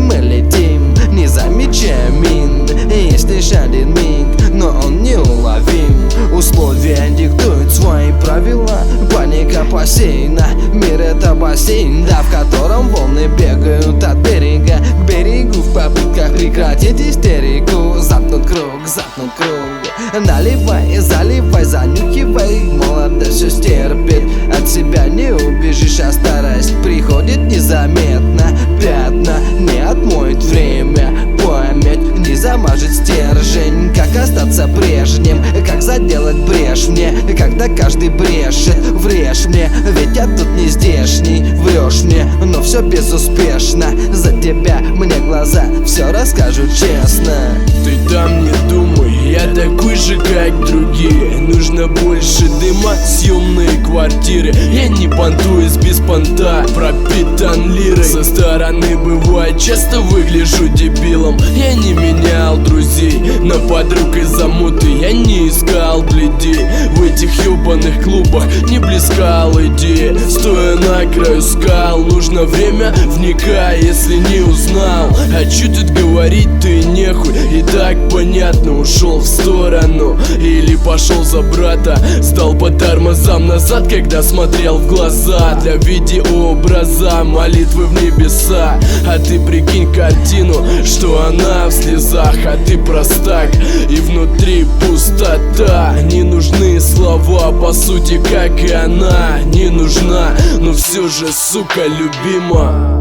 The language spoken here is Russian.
мы летим, не замечая мин, есть лишь один миг, но он неуловим. Условия диктуют свои правила, паника посеяна, мир это бассейн, да, в котором волны бегают от берега. К берегу в попытках прекратить истерику. Замкнут круг, замкнут круг, наливай, заливай, занюхивай, молодость все стерпит, от себя не убежишь, а старость приходит незаметно, когда каждый брешет, врежь мне, ведь я тут не здешний, врешь мне, но все безуспешно, за тебя мне глаза все расскажут честно. Ты там не думай, я такой же, как другие. Нужно больше дыма, съемные квартиры Я не понтуюсь без понта, пропитан лирой. Со стороны бывает, часто выгляжу дебилом. Я не менял друзей на подруг из-за муты. Я не искал людей в этих ебаных клубах Не блескал идея, стоя на краю скал Нужно время, вникай, если не узнал. А чё тут говорить, ты нехуй И так понятно, ушел в сторону. Или пошел за брата Сдал по тормозам назад, когда смотрел в глаза. Для видеообраза, молитвы в небеса. А ты прикинь картину, что она в слезах. А ты простак, и внутри пустота. Не нужны слова, по сути, как и она. Не нужна, но все же, сука, любима